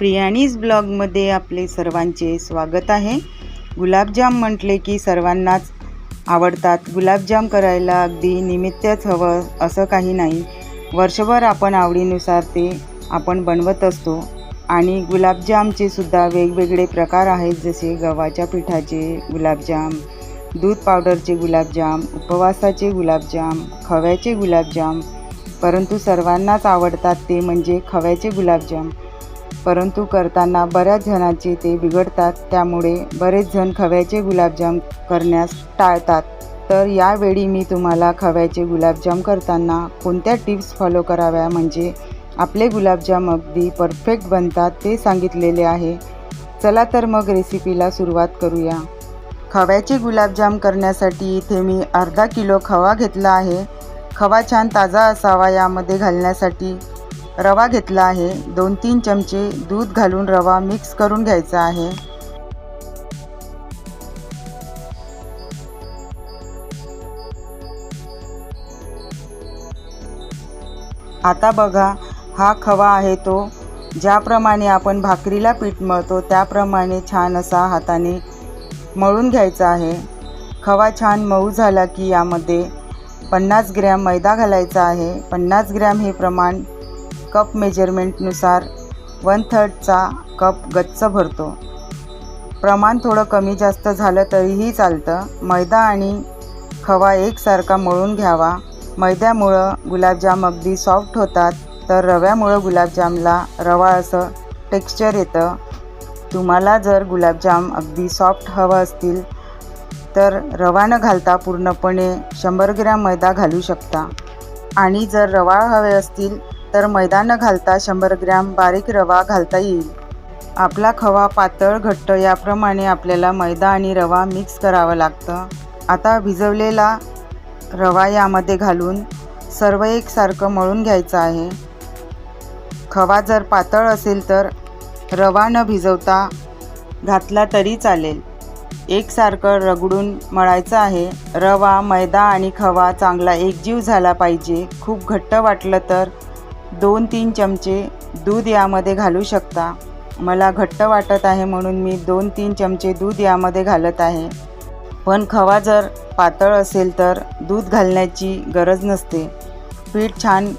प्रियाणीज ब्लॉगमध्ये आपले सर्वांचे स्वागत आहे. गुलाबजाम म्हटले की सर्वांनाच आवडतात. गुलाबजाम करायला अगदी निमित्तच हवं असं काही नाही. वर्षभर आपण आवडीनुसार ते आपण बनवत असतो आणि गुलाबजामचे सुद्धा वेगवेगळे प्रकार आहेत. जसे गव्हाच्या पिठाचे गुलाबजाम दूध पावडरचे गुलाबजाम उपवासाचे गुलाबजाम खव्याचे गुलाबजाम. परंतु सर्वांनाच आवडतात ते म्हणजे खव्याचे गुलाबजाम. परंतु करताना बऱ्याच जणांचे ते बिघडतात त्यामुळे बरेच जण खव्याचे गुलाबजाम करण्यास टाळतात. तर यावेळी मी तुम्हाला खव्याचे गुलाबजाम करताना कोणत्या टिप्स फॉलो कराव्या म्हणजे आपले गुलाबजाम अगदी परफेक्ट बनतात ते सांगितलेले आहे. चला तर मग रेसिपीला सुरुवात करूया. खव्याचे गुलाबजाम करण्यासाठी इथे मी अर्धा किलो खवा घेतला आहे. खवा छान ताजा असावा यामध्ये घालण्यासाठी रवा घेतला आहे. दोन तीन चमचे दूध घालून रवा मिक्स करून घ्यायचा आहे. आता बघा हा खवा आहे तो. ज्याप्रमाणे आपण भाकरीला पीठ मळतो त्याप्रमाणे छान असा हाताने मळून घ्यायचा आहे. खवा छान मऊ झाला की यामध्ये पन्नास ग्रॅम मैदा घालायचा आहे. पन्नास ग्रॅम हे प्रमाण कप मेजरमेंटनुसार वन थर्डचा कप गच्च भरतो. प्रमाण थोडं कमी जास्त झालं तरीही चालतं. मैदा आणि खवा एकसारखा मळून घ्यावा. मैद्यामुळं गुलाबजाम अगदी सॉफ्ट होतात तर रव्यामुळं गुलाबजामला रवा असं टेक्स्चर येतं. तुम्हाला जर गुलाबजाम अगदी सॉफ्ट हवं असतील तर रवा न घालता पूर्णपणे शंभर ग्रॅम मैदा घालू शकता. आणि जर रवा हवे असतील तर मैदा न घालता शंभर ग्रॅम बारीक रवा घालता येईल. आपला खवा पातळ घट्ट याप्रमाणे आपल्याला मैदा आणि रवा मिक्स करावं लागतं. आता भिजवलेला रवा यामध्ये घालून सर्व एकसारखं मळून घ्यायचं आहे. खवा जर पातळ असेल तर रवा न भिजवता घातला तरी चालेल. एकसारखं रगडून मळायचं आहे. रवा मैदा आणि खवा चांगला एकजीव झाला पाहिजे. खूप घट्ट वाटलं तर दोन तीन चमचे दूध यामध्ये घालू शकता. मला घट्ट वाटत आहे म्हणून मी दोन तीन चमचे दूध यामध्ये घालत आहे. पण खवा जर पातळ असेल तर दूध घालण्याची गरज नसते. पीठ छान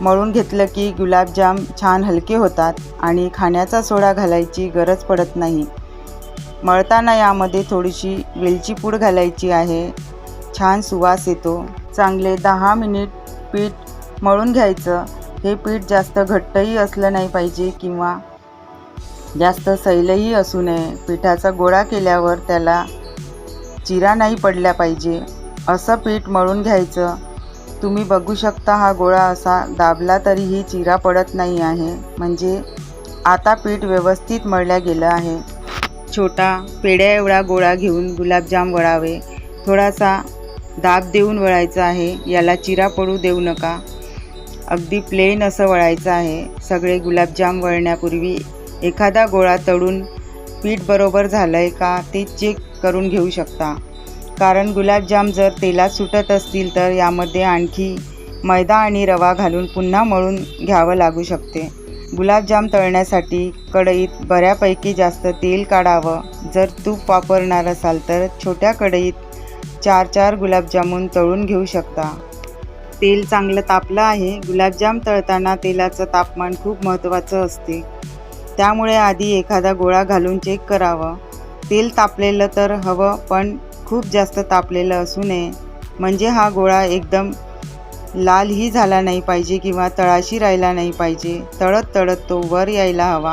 मळून घेतलं की गुलाबजाम छान हलके होतात आणि खाण्याचा सोडा घालायची गरज पडत नाही. मळताना यामध्ये थोडीशी वेलची पूड घालायची आहे. छान सुवास येतो. चांगले दहा मिनिट पीठ मळून घ्यायचं. हे पीठ जास्त घट्टही असलं नाही पाहिजे किंवा जास्त सैलही असू नये. पिठाचा गोळा केल्यावर त्याला चिरा नाही पडल्या पाहिजे. असं पीठ मळून घ्यायचं. तुम्ही बघू शकता हा गोळा असा दाबला तरीही चिरा पडत नाही आहे. म्हणजे आता पीठ व्यवस्थित मळल्या गेलं आहे. छोटा पेड्या एवढा गोळा घेऊन गुलाबजाम वळावे. थोडासा दाब देऊन वळायचा आहे. याला चिरा पडू देऊ नका. अगदी प्लेन असं वळायचं आहे. सगळे गुलाबजाम वळण्यापूर्वी एखादा गोळा तळून पीठ बरोबर झालं आहे का ते चेक करून घेऊ शकता. कारण गुलाबजाम जर तेलात सुटत असतील तर यामध्ये आणखी मैदा आणि रवा घालून पुन्हा मळून घ्यावं लागू शकते. गुलाबजाम तळण्यासाठी कढईत बऱ्यापैकी जास्त तेल काढावं. जर तूप वापरणार असाल तर छोट्या कढईत चार चार गुलाबजामून तळून घेऊ शकता. तेल चांगलं तापलं आहे. गुलाबजाम तळताना तेलाचं तापमान खूप महत्त्वाचं असते. त्यामुळे आधी एखादा गोळा घालून चेक करावं. तेल तापलेलं तर हवं पण खूप जास्त तापलेलं असू नये. म्हणजे हा गोळा एकदम लालही झाला नाही पाहिजे किंवा तळाशी राहिला नाही पाहिजे. तळत तळत तो वर यायला हवा.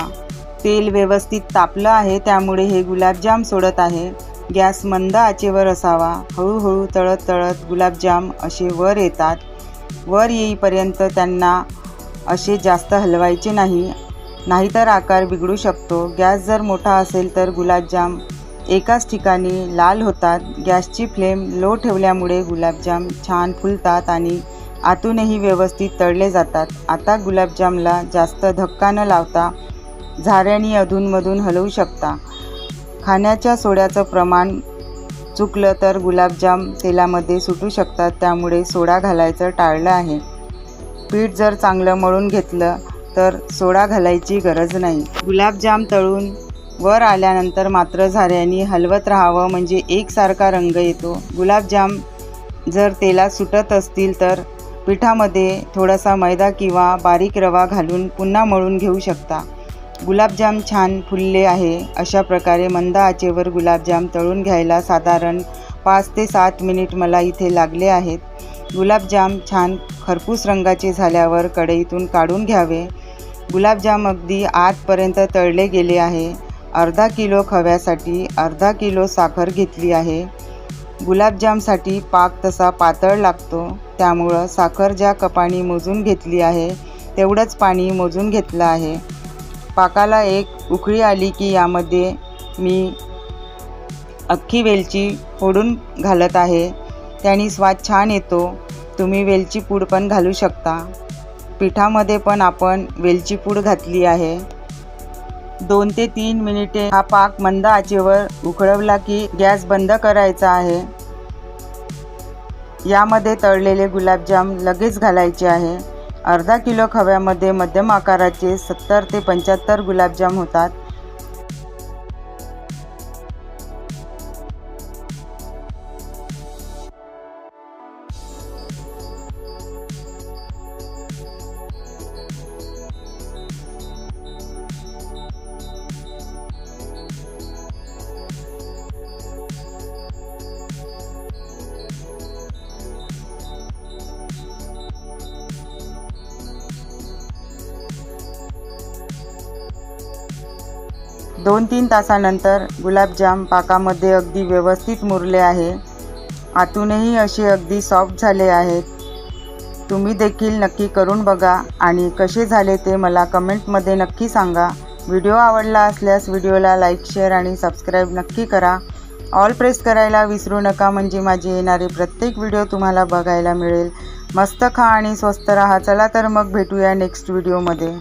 तेल व्यवस्थित तापलं आहे त्यामुळे हे गुलाबजाम सोडत आहे. गॅस मंद आचेवर असावा. हळूहळू तळत तळत गुलाबजाम असे वर येतात. वर येईपर्यंत त्यांना असे जास्त हलवायचे नाही. नाहीतर आकार बिघडू शकतो. गॅस जर मोठा असेल तर गुलाबजाम एकाच ठिकाणी लाल होतात. गॅसची फ्लेम लो ठेवल्यामुळे गुलाबजाम छान फुलतात आणि आतूनही व्यवस्थित तळले जातात. आता गुलाबजामला जास्त धक्का न लावता झाऱ्यानी अधूनमधून हलवू शकता. खाण्याच्या सोड्याचं प्रमाण चुकलं तर गुलाबजाम तेलामध्ये सुटू शकतात त्यामुळे सोडा घालायचं टाळलं आहे. पीठ जर चांगलं मळून घेतलं तर सोडा घालायची गरज नाही. गुलाबजाम तळून वर आल्यानंतर मात्र झाऱ्याने हलवत राहावं म्हणजे एकसारखा रंग येतो. गुलाबजाम जर तेलात सुटत असतील तर पिठामध्ये थोडासा मैदा किंवा बारीक रवा घालून पुन्हा मळून घेऊ शकता. गुलाबजाम छान फुलले आहे. अशा प्रकारे मंद आचेवर गुलाबजाम तळून घ्यायला साधारण पाच ते सात मिनिट मला इथे लागले आहेत. गुलाबजाम छान खरपूस रंगाचे झाल्यावर कढईतून काढून घ्यावे. गुलाबजाम अगदी आतपर्यंत तळले गेले आहे. अर्धा किलो खव्यासाठी अर्धा किलो साखर घेतली आहे. गुलाबजामसाठी पाक तसा पातळ लागतो. त्यामुळं साखर ज्या कपाणी मोजून घेतली आहे तेवढंच पाणी मोजून घेतलं आहे. पाकाला एक उकळी आली की यामध्ये मी अख्खी वेलची फोडून घालत आहे. त्याने स्वाद छान येतो. तुम्ही वेलची पूड पण घालू शकता. पिठामध्ये पण आपण वेलची पूड घातली आहे. दोन ते तीन मिनिटे हा पाक मंद आचेवर उकळवला की गॅस बंद करायचा आहे. यामध्ये तळलेले गुलाबजाम लगेच घालायचे आहे. अर्धा किलो खव्यामध्ये मध्यम आकाराचे सत्तर ते पंच्याहत्तर गुलाबजाम होतात. दोन तीन तासानंतर गुलाबजाम पाकामध्ये अगदी व्यवस्थित मुरले आहे. आतूनही असे अगदी सॉफ्ट झाले आहेत. तुम्ही देखील नक्की करून बघा आणि कसे झाले ते मला कमेंटमध्ये नक्की सांगा. व्हिडिओ आवडला असल्यास व्हिडिओला लाईक शेअर आणि सबस्क्राईब नक्की करा. ऑल प्रेस करायला विसरू नका म्हणजे माझे येणारे प्रत्येक व्हिडिओ तुम्हाला बघायला मिळेल. मस्त खा आणि स्वस्त राहा. चला तर मग भेटूया नेक्स्ट व्हिडिओमध्ये